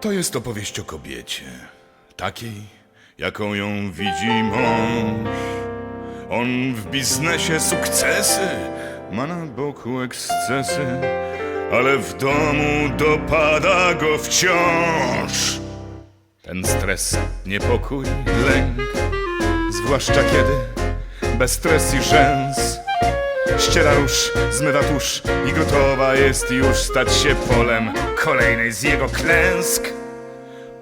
To jest opowieść o kobiecie, takiej, jaką ją widzi mąż. On w biznesie sukcesy, ma na boku ekscesy, ale w domu dopada go wciąż. Ten stres, niepokój, lęk, zwłaszcza kiedy bez i rzęs ściera róż, zmywa tusz i gotowa jest już stać się polem kolejnej z jego klęsk.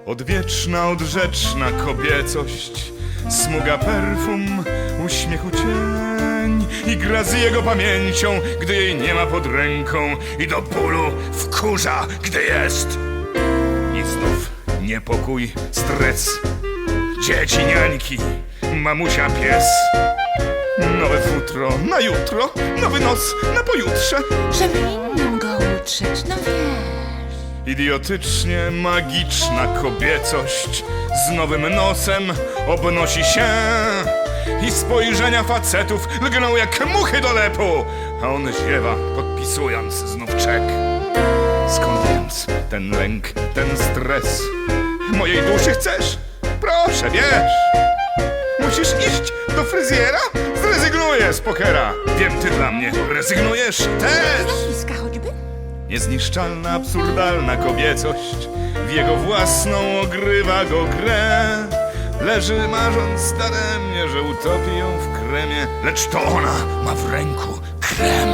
Odwieczna, odrzeczna kobiecość, smuga perfum, uśmiechu cień i gra z jego pamięcią, gdy jej nie ma pod ręką i do bólu wkurza, gdy jest. I znów niepokój, stres, dzieci, niańki, mamusia, pies. Nowe futro na jutro, nowy nos na pojutrze. Żeby innym go uczyć, no wiesz. Idiotycznie magiczna kobiecość z nowym nosem obnosi się i spojrzenia facetów lgną jak muchy do lepu, a on ziewa, podpisując znów czek. Skąd więc ten lęk, ten stres? Mojej duszy chcesz? Proszę, wiesz. Musisz iść do fryzjera? Pokera. Wiem, ty dla mnie rezygnujesz też. Nazwiska choćby? Niezniszczalna, absurdalna kobiecość W jego własną ogrywa go grę Leży marząc daremnie, że utopi ją w kremie Lecz to ona ma w ręku krem